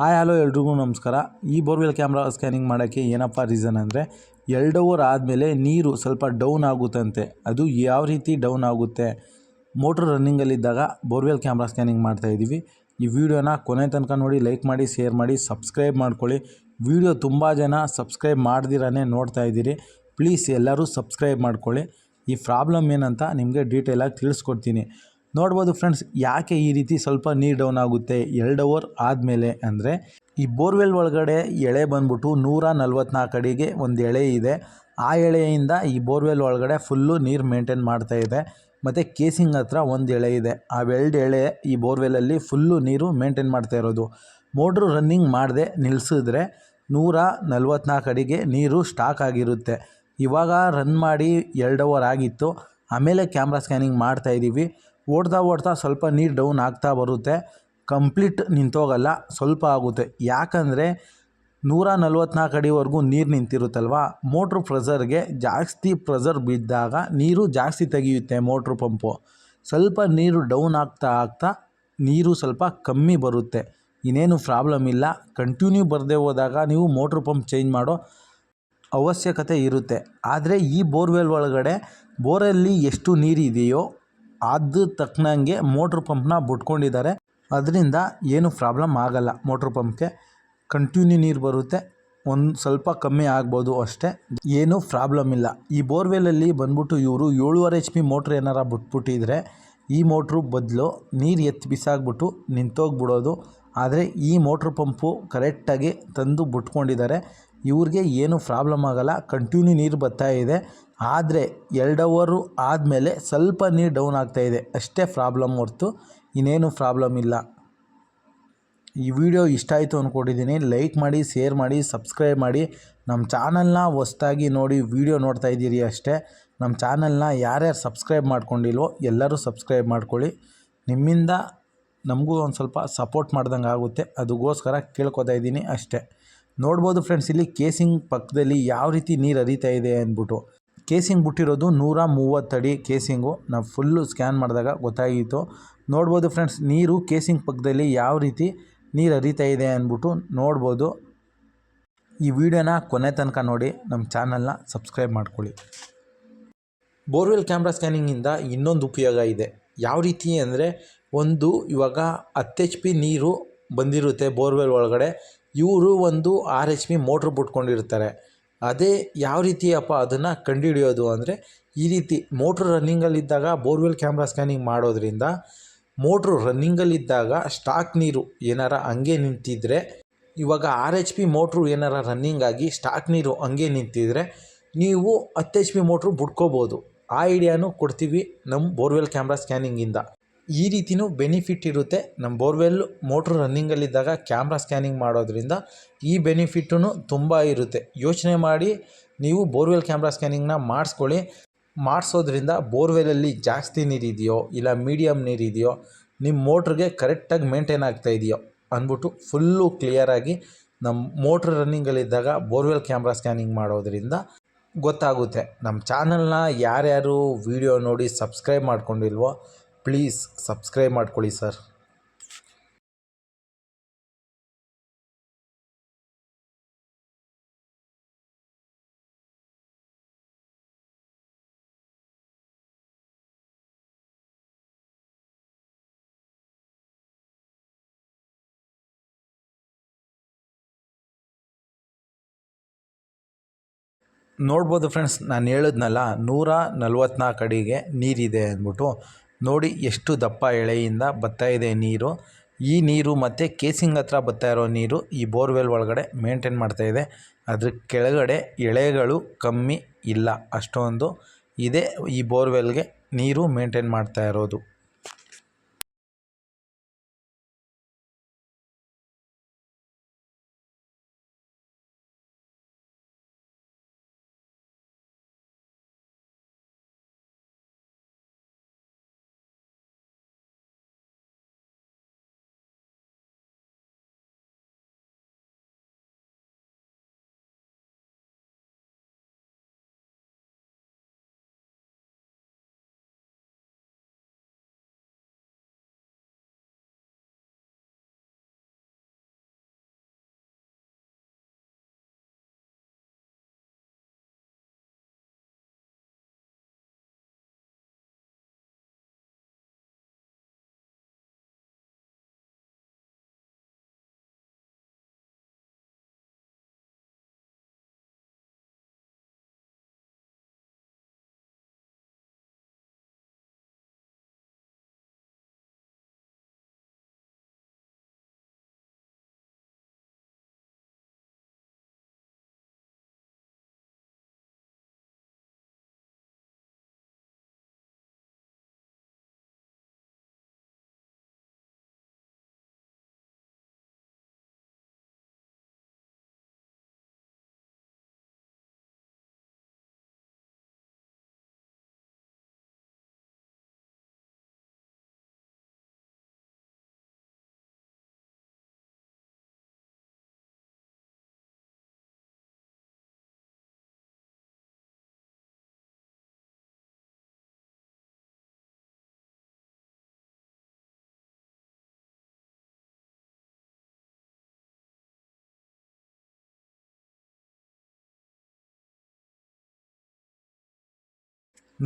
Hi, hello ಎಲ್ರಿಗೂ ನಮಸ್ಕಾರ. ಈ ಬೋರ್ವೆಲ್ ಕ್ಯಾಮ್ರಾ ಸ್ಕ್ಯಾನಿಂಗ್ ಮಾಡೋಕ್ಕೆ ಏನಪ್ಪ ರೀಸನ್ ಅಂದರೆ ಎರಡು ಓವರ್ ಆದಮೇಲೆ ನೀರು ಸ್ವಲ್ಪ ಡೌನ್ ಆಗುತ್ತಂತೆ. ಅದು ಯಾವ ರೀತಿ ಡೌನ್ ಆಗುತ್ತೆ? ಮೋಟ್ರ್ ರನ್ನಿಂಗಲ್ಲಿದ್ದಾಗ ಬೋರ್ವೆಲ್ ಕ್ಯಾಮ್ರಾ ಸ್ಕ್ಯಾನಿಂಗ್ ಮಾಡ್ತಾಯಿದ್ದೀವಿ ಈ ವಿಡಿಯೋನ ಕೊನೆ ತನಕ ನೋಡಿ ಲೈಕ್ ಮಾಡಿ ಶೇರ್ ಮಾಡಿ ಸಬ್ಸ್ಕ್ರೈಬ್ ಮಾಡ್ಕೊಳ್ಳಿ. ವಿಡಿಯೋ ತುಂಬ ಜನ ಸಬ್ಸ್ಕ್ರೈಬ್ ಮಾಡ್ದಿರಾನೇ ನೋಡ್ತಾ ಇದ್ದೀರಿ. ಪ್ಲೀಸ್ ಎಲ್ಲರೂ ಸಬ್ಸ್ಕ್ರೈಬ್ ಮಾಡ್ಕೊಳ್ಳಿ. ಈ ಪ್ರಾಬ್ಲಮ್ ಏನಂತ ನಿಮಗೆ ಡೀಟೇಲಾಗಿ ತಿಳಿಸ್ಕೊಡ್ತೀನಿ. ನೋಡ್ಬೋದು ಫ್ರೆಂಡ್ಸ್, ಯಾಕೆ ಈ ರೀತಿ ಸ್ವಲ್ಪ ನೀರು ಡೌನ್ ಆಗುತ್ತೆ? ಎರಡು ಅವರ್ ಆದಮೇಲೆ ಅಂದರೆ ಈ ಬೋರ್ವೆಲ್ ಒಳಗಡೆ ಎಳೆ ಬಂದ್ಬಿಟ್ಟು ನೂರ ನಲ್ವತ್ನಾಲ್ಕು ಅಡಿಗೆ ಒಂದು ಎಳೆ ಇದೆ. ಆ ಎಳೆಯಿಂದ ಈ ಬೋರ್ವೆಲ್ ಒಳಗಡೆ ಫುಲ್ಲು ನೀರು ಮೇಂಟೈನ್ ಮಾಡ್ತಾ ಇದೆ. ಮತ್ತು ಕೇಸಿಂಗ್ ಹತ್ರ ಒಂದು ಎಳೆ ಇದೆ. ಆ ಎರಡು ಎಳೆ ಈ ಬೋರ್ವೆಲಲ್ಲಿ ಫುಲ್ಲು ನೀರು ಮೇಂಟೈನ್ ಮಾಡ್ತಾ ಇರೋದು. ಮೋಟ್ರು ರನ್ನಿಂಗ್ ಮಾಡದೆ ನಿಲ್ಲಿಸಿದ್ರೆ ನೂರ ನಲ್ವತ್ನಾಲ್ಕು ಅಡಿಗೆ ನೀರು ಸ್ಟಾಕ್ ಆಗಿರುತ್ತೆ. ಇವಾಗ ರನ್ ಮಾಡಿ ಎರಡು ಅವರ್ ಆಗಿತ್ತು. ಆಮೇಲೆ ಕ್ಯಾಮ್ರಾ ಸ್ಕ್ಯಾನಿಂಗ್ ಮಾಡ್ತಾಯಿದ್ದೀವಿ ಓಡ್ತಾ ಓಡ್ತಾ ಸ್ವಲ್ಪ ನೀರು ಡೌನ್ ಆಗ್ತಾ ಬರುತ್ತೆ. ಕಂಪ್ಲೀಟ್ ನಿಂತೋಗಲ್ಲ, ಸ್ವಲ್ಪ ಆಗುತ್ತೆ. ಯಾಕಂದರೆ ನೂರ ನಲ್ವತ್ನಾಲ್ಕು ಅಡಿವರೆಗೂ ನೀರು ನಿಂತಿರುತ್ತಲ್ವ? ಮೋಟ್ರ್ ಪ್ರೆಸರ್ಗೆ ಜಾಸ್ತಿ ಪ್ರೆಸರ್ ಬಿದ್ದಾಗ ನೀರು ಜಾಸ್ತಿ ತೆಗೆಯುತ್ತೆ ಮೋಟ್ರು ಪಂಪು ಸ್ವಲ್ಪ ನೀರು ಡೌನ್ ಆಗ್ತಾ ಆಗ್ತಾ ನೀರು ಸ್ವಲ್ಪ ಕಮ್ಮಿ ಬರುತ್ತೆ. ಇನ್ನೇನು ಪ್ರಾಬ್ಲಮ್ ಇಲ್ಲ. ಕಂಟಿನ್ಯೂ ಬರದೇ ಹೋದಾಗ ನೀವು ಮೋಟ್ರ್ ಪಂಪ್ ಚೇಂಜ್ ಮಾಡೋ ಅವಶ್ಯಕತೆ ಇರುತ್ತೆ. ಆದರೆ ಈ ಬೋರ್ವೆಲ್ ಒಳಗಡೆ ಬೋರಲ್ಲಿ ಎಷ್ಟು ನೀರಿದೆಯೋ ಅದು ತಕ್ಕನಂಗೆ ಮೋಟ್ರ್ ಪಂಪ್ನ ಬಿಟ್ಕೊಂಡಿದ್ದಾರೆ. ಅದರಿಂದ ಏನು ಪ್ರಾಬ್ಲಮ್ ಆಗಲ್ಲ ಮೋಟ್ರ್ ಪಂಪ್ಗೆ. ಕಂಟಿನ್ಯೂ ನೀರು ಬರುತ್ತೆ. ಒಂದು ಸ್ವಲ್ಪ ಕಮ್ಮಿ ಆಗ್ಬೋದು ಅಷ್ಟೇ. ಏನೂ ಪ್ರಾಬ್ಲಮ್ ಇಲ್ಲ. ಈ ಬೋರ್ವೆಲಲ್ಲಿ ಬಂದ್ಬಿಟ್ಟು ಇವರು ಏಳುವರೆ ಎಚ್ ಪಿ ಮೋಟ್ರ್ ಏನಾರ ಬಿಟ್ಬಿಟ್ಟಿದ್ರೆ ಈ ಮೋಟ್ರು ಬದಲು ನೀರು ಎತ್ತಿ ಬಿಸಾಕ್ಬಿಟ್ಟು ನಿಂತೋಗ್ಬಿಡೋದು. ಆದರೆ ಈ ಮೋಟ್ರ್ ಪಂಪು ಕರೆಕ್ಟಾಗಿ ತಂದು ಬಿಟ್ಕೊಂಡಿದ್ದಾರೆ. ಇವ್ರಿಗೆ ಏನು ಪ್ರಾಬ್ಲಮ್ ಆಗೋಲ್ಲ ಕಂಟಿನ್ಯೂ ನೀರು ಬರ್ತಾ ಇದೆ. ಆದರೆ ಎರಡು ಅವರು ಆದಮೇಲೆ ಸ್ವಲ್ಪ ನೀರು ಡೌನ್ ಆಗ್ತಾಯಿದೆ ಅಷ್ಟೇ ಪ್ರಾಬ್ಲಮ್ ಹೊರ್ತು ಇನ್ನೇನು ಪ್ರಾಬ್ಲಮ್ ಇಲ್ಲ. ಈ ವಿಡಿಯೋ ಇಷ್ಟ ಆಯಿತು ಅಂದ್ಕೊಂಡಿದ್ದೀನಿ ಲೈಕ್ ಮಾಡಿ ಶೇರ್ ಮಾಡಿ ಸಬ್ಸ್ಕ್ರೈಬ್ ಮಾಡಿ. ನಮ್ಮ ಚಾನಲ್ನ ಹೊಸ್ದಾಗಿ ನೋಡಿ ವಿಡಿಯೋ ನೋಡ್ತಾ ಇದ್ದೀರಿ ಅಷ್ಟೇ. ನಮ್ಮ ಚಾನಲ್ನ ಯಾರ್ಯಾರು ಸಬ್ಸ್ಕ್ರೈಬ್ ಮಾಡ್ಕೊಂಡಿಲ್ವೋ ಎಲ್ಲರೂ ಸಬ್ಸ್ಕ್ರೈಬ್ ಮಾಡ್ಕೊಳ್ಳಿ. ನಿಮ್ಮಿಂದ ನಮಗೂ ಒಂದು ಸ್ವಲ್ಪ ಸಪೋರ್ಟ್ ಮಾಡ್ದಂಗೆ ಆಗುತ್ತೆ. ಅದಕ್ಕೋಸ್ಕರ ಕೇಳ್ಕೊತಾ ಇದ್ದೀನಿ ಅಷ್ಟೇ. ನೋಡ್ಬೋದು ಫ್ರೆಂಡ್ಸ್ ಇಲ್ಲಿ ಕೇಸಿಂಗ್ ಪಕ್ಕದಲ್ಲಿ ಯಾವ ರೀತಿ ನೀರು ಹರಿತಾ ಇದೆ ಅಂದ್ಬಿಟ್ಟು. ಕೇಸಿಂಗ್ ಬಿಟ್ಟಿರೋದು ನೂರ ಮೂವತ್ತಡಿ ಕೇಸಿಂಗು ನಾವು ಫುಲ್ಲು ಸ್ಕ್ಯಾನ್ ಮಾಡಿದಾಗ ಗೊತ್ತಾಗಿತ್ತು. ನೋಡ್ಬೋದು ಫ್ರೆಂಡ್ಸ್ ನೀರು ಕೇಸಿಂಗ್ ಪಕ್ಕದಲ್ಲಿ ಯಾವ ರೀತಿ ನೀರು ಹರಿತಾ ಇದೆ ಅಂದ್ಬಿಟ್ಟು ನೋಡ್ಬೋದು. ಈ ವಿಡಿಯೋನ ಕೊನೆ ತನಕ ನೋಡಿ ನಮ್ಮ ಚಾನಲ್ನ ಸಬ್ಸ್ಕ್ರೈಬ್ ಮಾಡ್ಕೊಳ್ಳಿ. ಬೋರ್ವೆಲ್ ಕ್ಯಾಮ್ರಾ ಸ್ಕ್ಯಾನಿಂಗಿಂದ ಇನ್ನೊಂದು ಉಪಯೋಗ ಇದೆ. ಯಾವ ರೀತಿ ಅಂದರೆ, ಒಂದು ಇವಾಗ ಹತ್ತು ಎಚ್ ಪಿ ನೀರು ಬಂದಿರುತ್ತೆ ಬೋರ್ವೆಲ್ ಒಳಗಡೆ. ಇವರು ಒಂದು ಆರ್ ಎಚ್ ಪಿ ಮೋಟ್ರ್ ಬಿಟ್ಕೊಂಡಿರ್ತಾರೆ. ಅದೇ ಯಾವ ರೀತಿ ಅಪ್ಪ ಅದನ್ನು ಕಂಡುಹಿಡಿಯೋದು ಅಂದರೆ ಈ ರೀತಿ ಮೋಟ್ರ್ ರನ್ನಿಂಗಲ್ಲಿದ್ದಾಗ ಬೋರ್ವೆಲ್ ಕ್ಯಾಮ್ರಾ ಸ್ಕ್ಯಾನಿಂಗ್ ಮಾಡೋದ್ರಿಂದ ಮೋಟ್ರು ರನ್ನಿಂಗಲ್ಲಿದ್ದಾಗ ಸ್ಟಾಕ್ ನೀರು ಏನಾರ ಹಂಗೆ ನಿಂತಿದ್ರೆ, ಇವಾಗ ಆರ್ ಎಚ್ ಪಿ ಮೋಟ್ರು ಏನಾರ ರನ್ನಿಂಗ್ ಆಗಿ ಸ್ಟಾಕ್ ನೀರು ಹಂಗೆ ನಿಂತಿದ್ರೆ ನೀವು ಹತ್ತು ಎಚ್ ಪಿ ಮೋಟ್ರು ಬಿಟ್ಕೋಬೋದು. ಆ ಐಡಿಯಾನು ಕೊಡ್ತೀವಿ ನಮ್ಮ ಬೋರ್ವೆಲ್ ಕ್ಯಾಮ್ರಾ ಸ್ಕ್ಯಾನಿಂಗಿಂದ. ಈ ರೀತಿಯೂ ಬೆನಿಫಿಟ್ ಇರುತ್ತೆ. ನಮ್ಮ ಬೋರ್ವೆಲ್ ಮೋಟ್ರ್ ರನ್ನಿಂಗಲ್ಲಿದ್ದಾಗ ಕ್ಯಾಮ್ರಾ ಸ್ಕ್ಯಾನಿಂಗ್ ಮಾಡೋದ್ರಿಂದ ಈ ಬೆನಿಫಿಟ್ಟೂ ತುಂಬ ಇರುತ್ತೆ. ಯೋಚನೆ ಮಾಡಿ ನೀವು ಬೋರ್ವೆಲ್ ಕ್ಯಾಮ್ರಾ ಸ್ಕ್ಯಾನಿಂಗ್ನ ಮಾಡಿಸ್ಕೊಳ್ಳಿ. ಮಾಡಿಸೋದ್ರಿಂದ ಬೋರ್ವೆಲಲ್ಲಿ ಜಾಸ್ತಿ ನೀರಿದೆಯೋ ಇಲ್ಲ ಮೀಡಿಯಮ್ ನೀರಿದೆಯೋ ನಿಮ್ಮ ಮೋಟ್ರಿಗೆ ಕರೆಕ್ಟಾಗಿ ಮೇಂಟೈನ್ ಆಗ್ತಾ ಇದೆಯೋ ಅಂದ್ಬಿಟ್ಟು ಫುಲ್ಲು ಕ್ಲಿಯರಾಗಿ ನಮ್ಮ ಮೋಟ್ರ್ ರನ್ನಿಂಗಲ್ಲಿದ್ದಾಗ ಬೋರ್ವೆಲ್ ಕ್ಯಾಮ್ರಾ ಸ್ಕ್ಯಾನಿಂಗ್ ಮಾಡೋದ್ರಿಂದ ಗೊತ್ತಾಗುತ್ತೆ. ನಮ್ಮ ಚಾನಲ್ನ ಯಾರ್ಯಾರು ವಿಡಿಯೋ ನೋಡಿ ಸಬ್ಸ್ಕ್ರೈಬ್ ಮಾಡ್ಕೊಂಡಿಲ್ವೋ ಪ್ಲೀಸ್ ಸಬ್ಸ್ಕ್ರೈಬ್ ಮಾಡ್ಕೊಳ್ಳಿ ಸರ್. ನೋಡ್ಬೋದು ಫ್ರೆಂಡ್ಸ್ ನಾನು ಹೇಳಿದ್ನಲ್ಲ ನೂರ ನಲ್ವತ್ನಾಲ್ಕು ಅಡಿಗೆ ನೀರಿದೆ ಅಂದ್ಬಿಟ್ಟು ನೋಡಿ ಎಷ್ಟು ದಪ್ಪ ಎಳೆಯಿಂದ ಬರ್ತಾ ಇದೆ ನೀರು. ಈ ನೀರು ಮತ್ತು ಕೇಸಿಂಗ್ ಹತ್ರ ಬರ್ತಾ ಇರೋ ನೀರು ಈ ಬೋರ್ವೆಲ್ ಒಳಗಡೆ ಮೇಂಟೈನ್ ಇದೆ. ಅದ್ರ ಕೆಳಗಡೆ ಎಳೆಗಳು ಕಮ್ಮಿ ಇಲ್ಲ ಅಷ್ಟೊಂದು. ಇದೆ ಈ ಬೋರ್ವೆಲ್ಗೆ ನೀರು ಮೇಂಟೈನ್ ಮಾಡ್ತಾ ಇರೋದು.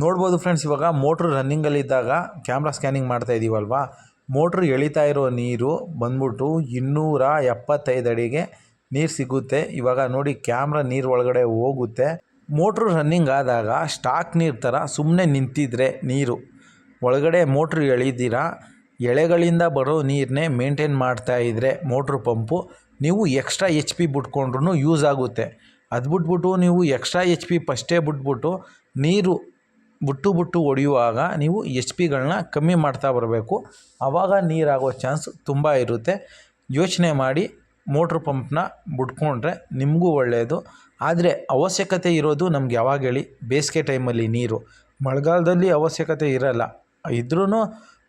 ನೋಡ್ಬೋದು ಫ್ರೆಂಡ್ಸ್ ಇವಾಗ ಮೋಟ್ರ್ ರನ್ನಿಂಗಲ್ಲಿದ್ದಾಗ ಕ್ಯಾಮ್ರಾ ಸ್ಕ್ಯಾನಿಂಗ್ ಮಾಡ್ತಾ ಇದ್ದೀವಲ್ವಾ ಮೋಟ್ರ್ ಎಳಿತಾ ಇರೋ ನೀರು ಬಂದ್ಬಿಟ್ಟು ಇನ್ನೂರ ಎಪ್ಪತ್ತೈದು ಅಡಿಗೆ ನೀರು ಸಿಗುತ್ತೆ. ಇವಾಗ ನೋಡಿ ಕ್ಯಾಮ್ರಾ ನೀರು ಒಳಗಡೆ ಹೋಗುತ್ತೆ. ಮೋಟ್ರ್ ರನ್ನಿಂಗ್ ಆದಾಗ ಸ್ಟಾಕ್ ನೀರು ಥರ ಸುಮ್ಮನೆ ನಿಂತಿದ್ರೆ ನೀರು. ಒಳಗಡೆ ಮೋಟ್ರ್ ಎಳಿದಿರ? ಎಳೆಗಳಿಂದ ಬರೋ ನೀರನ್ನೇ ಮೇಂಟೈನ್ ಮಾಡ್ತಾ ಇದ್ದರೆ ಮೋಟ್ರ್ ಪಂಪು ನೀವು ಎಕ್ಸ್ಟ್ರಾ ಎಚ್ ಪಿ ಬಿಟ್ಕೊಂಡ್ರೂ ಯೂಸ್ ಆಗುತ್ತೆ. ಅದು ಬಿಟ್ಬಿಟ್ಟು ನೀವು ಎಕ್ಸ್ಟ್ರಾ ಎಚ್ ಪಿ ಫಸ್ಟೇ ಬಿಟ್ಬಿಟ್ಟು ನೀರು ಬಿಟ್ಟು ಬಿಟ್ಟು ಹೊಡೆಯುವಾಗ ನೀವು ಎಚ್ ಪಿಗಳನ್ನ ಕಮ್ಮಿ ಮಾಡ್ತಾ ಬರಬೇಕು. ಆವಾಗ ನೀರಾಗೋ ಚಾನ್ಸ್ ತುಂಬ ಇರುತ್ತೆ. ಯೋಚನೆ ಮಾಡಿ ಮೋಟ್ರ್ ಪಂಪ್ನ ಬಿಟ್ಕೊಂಡ್ರೆ ನಿಮಗೂ ಒಳ್ಳೆಯದು ಆದರೆ ಅವಶ್ಯಕತೆ ಇರೋದು ನಮ್ಗೆ ಯಾವಾಗ ಹೇಳಿ ಬೇಸಿಗೆ ಟೈಮಲ್ಲಿ ನೀರು. ಮಳೆಗಾಲದಲ್ಲಿ ಅವಶ್ಯಕತೆ ಇರಲ್ಲ. ಇದ್ರೂ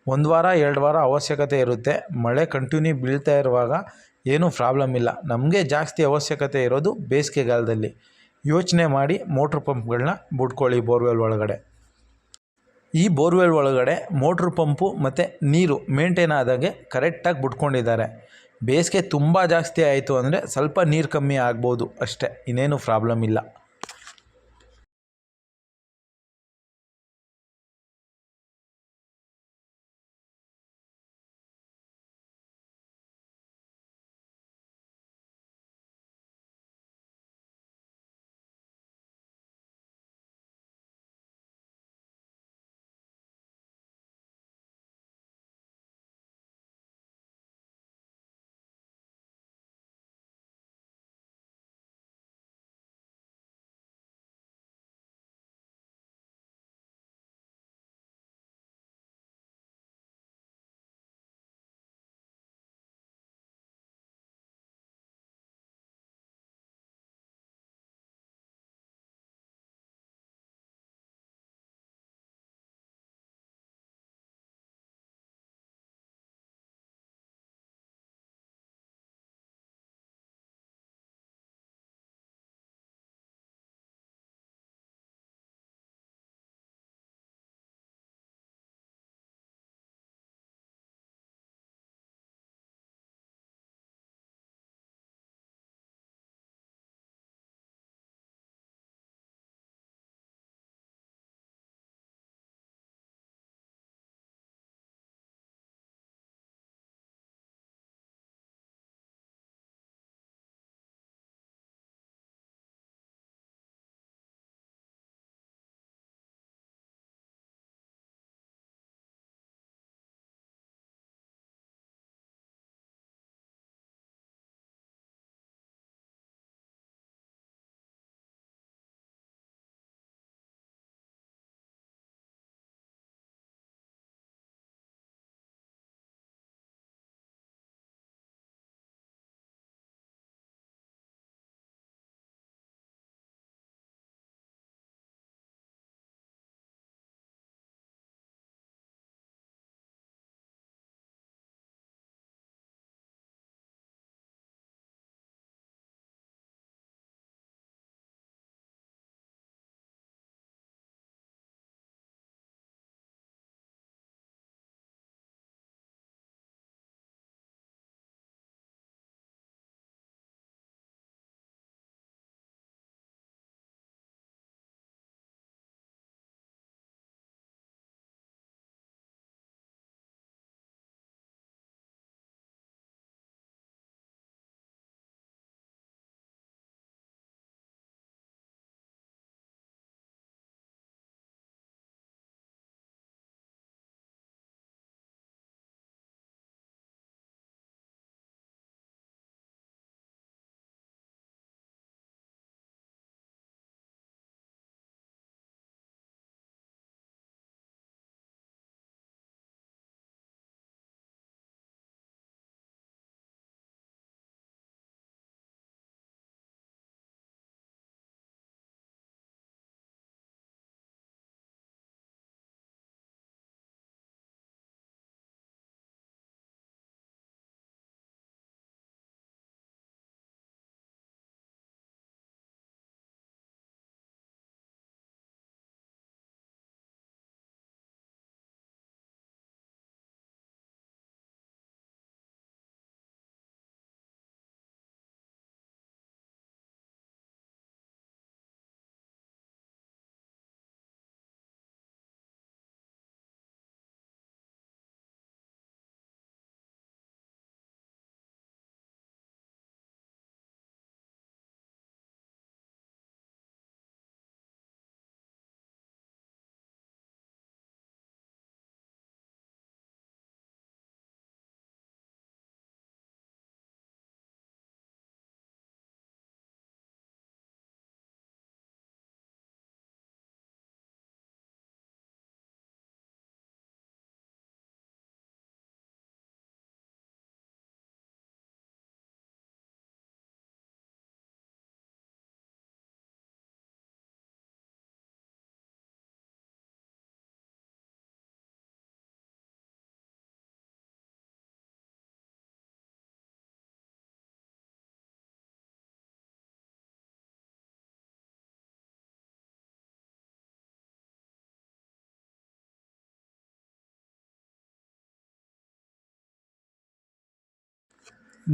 ಒಂದು ವಾರ, ಎರಡು ವಾರ ಅವಶ್ಯಕತೆ ಇರುತ್ತೆ. ಮಳೆ ಕಂಟಿನ್ಯೂ ಬೀಳ್ತಾ ಇರುವಾಗ ಏನೂ ಪ್ರಾಬ್ಲಮ್ ಇಲ್ಲ. ನಮಗೆ ಜಾಸ್ತಿ ಅವಶ್ಯಕತೆ ಇರೋದು ಬೇಸಿಗೆಗಾಲದಲ್ಲಿ. ಯೋಚನೆ ಮಾಡಿ ಮೋಟ್ರ್ ಪಂಪ್ಗಳನ್ನ ಬಿಟ್ಕೊಳ್ಳಿ ಬೋರ್ವೆಲ್ ಒಳಗಡೆ. ಈ ಬೋರ್ವೆಲ್ ಒಳಗಡೆ ಮೋಟ್ರ್ ಪಂಪು ಮತ್ತು ನೀರು ಮೇಂಟೈನ್ ಆದಾಗೆ ಕರೆಕ್ಟಾಗಿ ಬಿಟ್ಕೊಂಡಿದ್ದಾರೆ. ಬೇಸಿಗೆ ತುಂಬ ಜಾಸ್ತಿ ಆಯಿತು ಅಂದರೆ ಸ್ವಲ್ಪ ನೀರು ಕಮ್ಮಿ ಆಗ್ಬೋದು ಅಷ್ಟೇ, ಇನ್ನೇನು ಪ್ರಾಬ್ಲಮ್ ಇಲ್ಲ.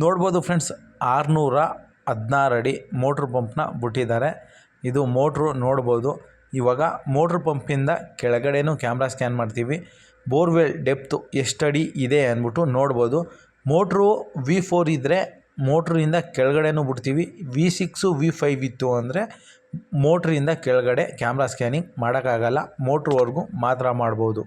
ನೋಡ್ಬೋದು ಫ್ರೆಂಡ್ಸ್, ಆರುನೂರ ಹದಿನಾರು ಅಡಿ ಮೋಟ್ರ್ ಪಂಪ್ನ ಬಿಟ್ಟಿದ್ದಾರೆ. ಇದು ಮೋಟ್ರು ನೋಡ್ಬೋದು. ಇವಾಗ ಮೋಟ್ರ್ ಪಂಪಿಂದ ಕೆಳಗಡೆನೂ ಕ್ಯಾಮ್ರಾ ಸ್ಕ್ಯಾನ್ ಮಾಡ್ತೀವಿ. ಬೋರ್ವೆಲ್ ಡೆಪ್ತು ಅಡಿ ಇದೆ ಅಂದ್ಬಿಟ್ಟು ನೋಡ್ಬೋದು. ಮೋಟ್ರು ವಿ ಫೋರ್ ಇದ್ದರೆ ಮೋಟ್ರಿಂದ ಕೆಳಗಡೆನೂ ಬಿಡ್ತೀವಿ. ವಿ ಸಿಕ್ಸು, ವಿ ಫೈವ್ ಇತ್ತು ಅಂದರೆ ಮೋಟ್ರಿಂದ ಕೆಳಗಡೆ ಕ್ಯಾಮ್ರಾ ಸ್ಕ್ಯಾನಿಂಗ್ ಮಾಡೋಕ್ಕಾಗಲ್ಲ. ಮೋಟ್ರ್ವರೆಗೂ ಮಾತ್ರ ಮಾಡ್ಬೋದು.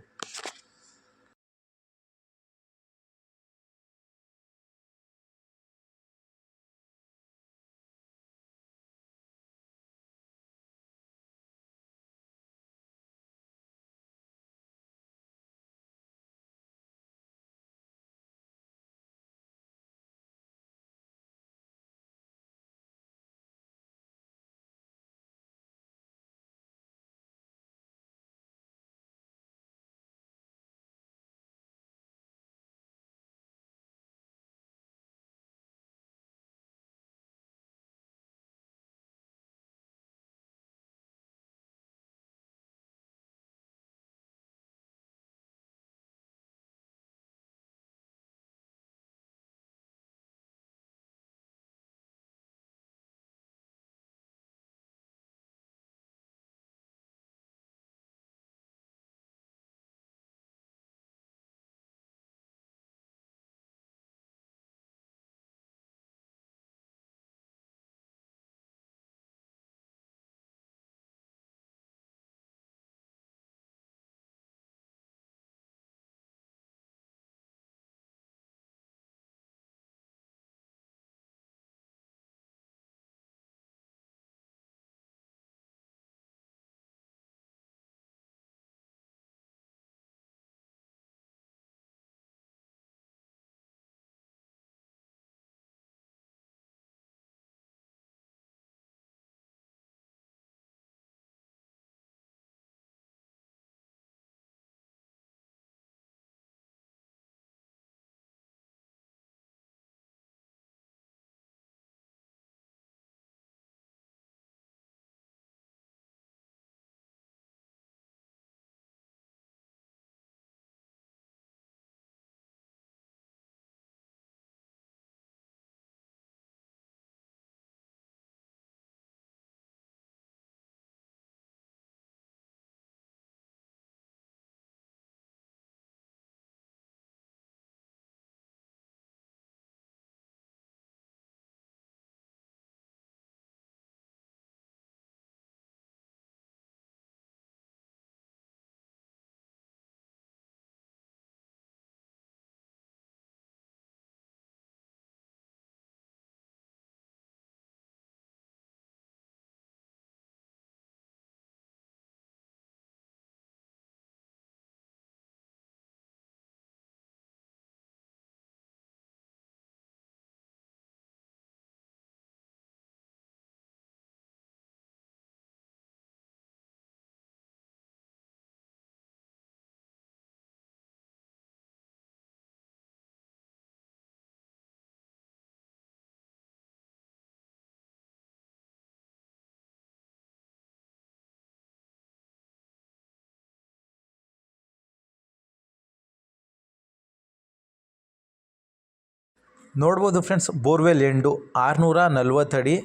ನೋಡ್ಬೋದು ಫ್ರೆಂಡ್ಸ್, ಬೋರ್ವೆಲ್ ಎಂಡು ಆರುನೂರ ನಲ್ವತ್ತಡಿ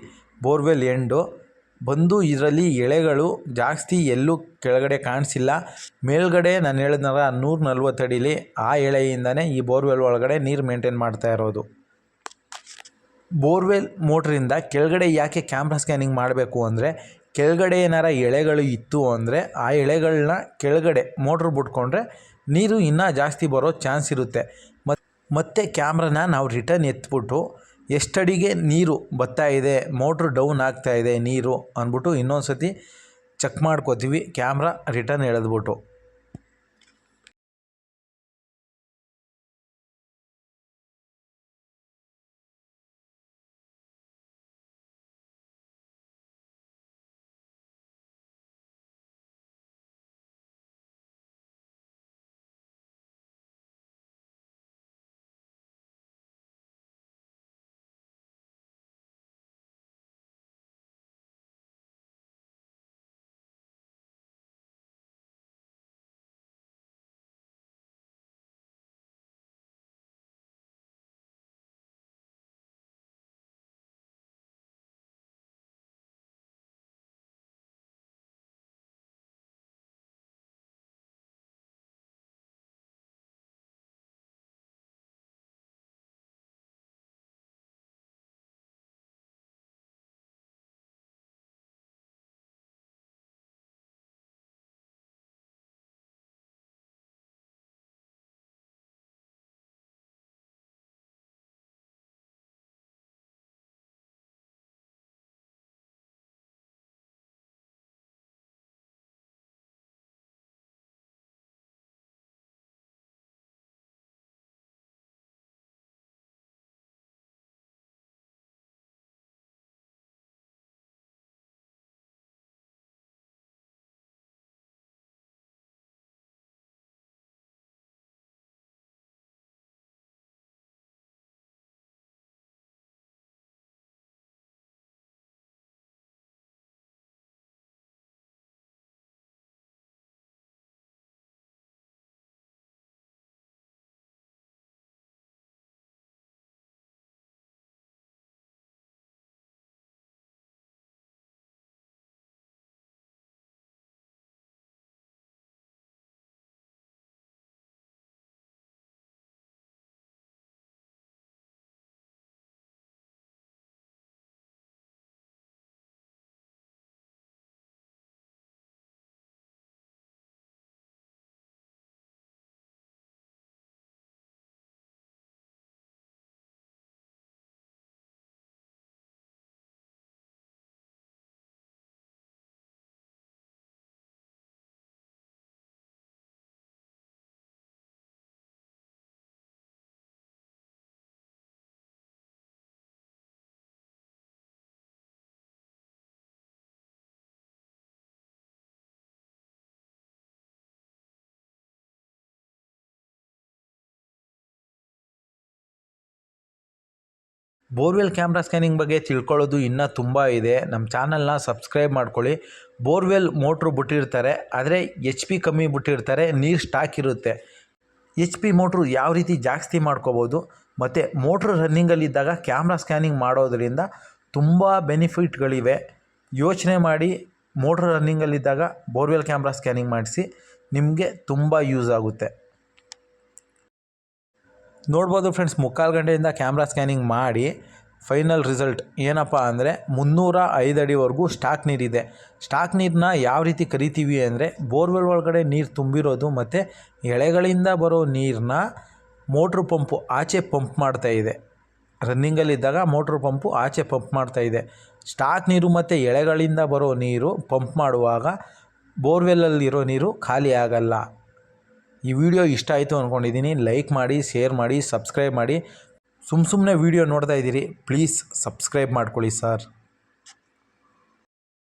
ಬೋರ್ವೆಲ್ ಎಂಡು ಬಂದು ಇದರಲ್ಲಿ ಎಳೆಗಳು ಜಾಸ್ತಿ ಎಲ್ಲೂ ಕೆಳಗಡೆ ಕಾಣಿಸಿಲ್ಲ. ಮೇಲ್ಗಡೆ ನಾನು ಹೇಳಿದ್ನಲ್ಲ ನೂರ ನಲ್ವತ್ತಡಿಲಿ, ಆ ಎಳೆಯಿಂದನೇ ಈ ಬೋರ್ವೆಲ್ ಒಳಗಡೆ ನೀರು ಮೇಂಟೈನ್ ಮಾಡ್ತಾ ಇರೋದು. ಬೋರ್ವೆಲ್ ಮೋಟ್ರಿಂದ ಕೆಳಗಡೆ ಯಾಕೆ ಕ್ಯಾಮ್ರಾ ಸ್ಕ್ಯಾನಿಂಗ್ ಮಾಡಬೇಕು ಅಂದರೆ, ಕೆಳಗಡೆ ಏನಾರ ಎಳೆಗಳು ಇತ್ತು ಅಂದರೆ, ಆ ಎಳೆಗಳನ್ನ ಕೆಳಗಡೆ ಮೋಟ್ರ್ ಬಿಟ್ಕೊಂಡ್ರೆ ನೀರು ಇನ್ನೂ ಜಾಸ್ತಿ ಬರೋ ಚಾನ್ಸ್ ಇರುತ್ತೆ. ಮತ್ತು ಕ್ಯಾಮ್ರಾನ ನಾವು ರಿಟರ್ನ್ ಎತ್ಬಿಟ್ಟು, ಎಷ್ಟಡಿಗೆ ನೀರು ಬತ್ತಾ ಇದೆ, ಮೋಟ್ರ್ ಡೌನ್ ಆಗ್ತಾ ಇದೆ ನೀರು ಅಂದ್ಬಿಟ್ಟು ಇನ್ನೊಂದು ಸತಿ ಚೆಕ್ ಮಾಡ್ಕೋತೀವಿ, ಕ್ಯಾಮ್ರಾ ರಿಟರ್ನ್ ಎಳೆದ್ಬಿಟ್ಟು. ಬೋರ್ವೆಲ್ ಕ್ಯಾಮ್ರಾ ಸ್ಕ್ಯಾನಿಂಗ್ ಬಗ್ಗೆ ತಿಳ್ಕೊಳ್ಳೋದು ಇನ್ನೂ ತುಂಬ ಇದೆ. ನಮ್ಮ ಚಾನಲ್ನ ಸಬ್ಸ್ಕ್ರೈಬ್ ಮಾಡ್ಕೊಳ್ಳಿ. ಬೋರ್ವೆಲ್ ಮೋಟ್ರು ಬಿಟ್ಟಿರ್ತಾರೆ, ಆದರೆ ಎಚ್ ಪಿ ಕಮ್ಮಿ ಬಿಟ್ಟಿರ್ತಾರೆ, ನೀರು ಸ್ಟಾಕ್ ಇರುತ್ತೆ. ಎಚ್ ಪಿ ಮೋಟ್ರು ಯಾವ ರೀತಿ ಜಾಸ್ತಿ ಮಾಡ್ಕೋಬೋದು, ಮತ್ತು ಮೋಟ್ರ್ ರನ್ನಿಂಗಲ್ಲಿದ್ದಾಗ ಕ್ಯಾಮ್ರಾ ಸ್ಕ್ಯಾನಿಂಗ್ ಮಾಡೋದರಿಂದ ತುಂಬ ಬೆನಿಫಿಟ್ಗಳಿವೆ. ಯೋಚನೆ ಮಾಡಿ ಮೋಟ್ರ್ ರನ್ನಿಂಗಲ್ಲಿದ್ದಾಗ ಬೋರ್ವೆಲ್ ಕ್ಯಾಮ್ರಾ ಸ್ಕ್ಯಾನಿಂಗ್ ಮಾಡಿಸಿ, ನಿಮಗೆ ತುಂಬ ಯೂಸ್ ಆಗುತ್ತೆ. ನೋಡ್ಬೋದು ಫ್ರೆಂಡ್ಸ್ ಮುಕ್ಕಾಲು ಗಂಟೆಯಿಂದ ಕ್ಯಾಮ್ರಾ ಸ್ಕ್ಯಾನಿಂಗ್ ಮಾಡಿ ಫೈನಲ್ ರಿಸಲ್ಟ್ ಏನಪ್ಪ ಅಂದರೆ ಮುನ್ನೂರ ಐದು ಅಡಿವರೆಗೂ ಸ್ಟಾಕ್ ನೀರಿದೆ ಸ್ಟಾಕ್ ನೀರನ್ನ ಯಾವ ರೀತಿ ಕರಿತೀವಿ ಅಂದರೆ ಬೋರ್ವೆಲ್ ಒಳಗಡೆ ನೀರು ತುಂಬಿರೋದು ಮತ್ತು ಎಳೆಗಳಿಂದ ಬರೋ ನೀರನ್ನ ಮೋಟ್ರ್ ಪಂಪು ಆಚೆ ಪಂಪ್ ಮಾಡ್ತಾ ಇದೆ. ರನ್ನಿಂಗಲ್ಲಿದ್ದಾಗ ಮೋಟ್ರ್ ಪಂಪು ಆಚೆ ಪಂಪ್ ಮಾಡ್ತಾ ಇದೆ. ಸ್ಟಾಕ್ ನೀರು ಮತ್ತು ಎಳೆಗಳಿಂದ ಬರೋ ನೀರು ಪಂಪ್ ಮಾಡುವಾಗ ಬೋರ್ವೆಲ್ಲಲ್ಲಿರೋ ನೀರು ಖಾಲಿ ಆಗಲ್ಲ. ಈ ವಿಡಿಯೋ ಇಷ್ಟ ಆಯಿತು ಅಂದ್ಕೊಂಡಿದ್ದೀನಿ ಲೈಕ್ ಮಾಡಿ ಶೇರ್ ಮಾಡಿ ಸಬ್ಸ್ಕ್ರೈಬ್ ಮಾಡಿ. ಸುಮ್ಮ ಸುಮ್ಮನೆ ವೀಡಿಯೋ ನೋಡ್ತಾ ಇದ್ದೀರಿ ಪ್ಲೀಸ್ ಸಬ್ಸ್ಕ್ರೈಬ್ ಮಾಡ್ಕೊಳ್ಳಿ ಸರ್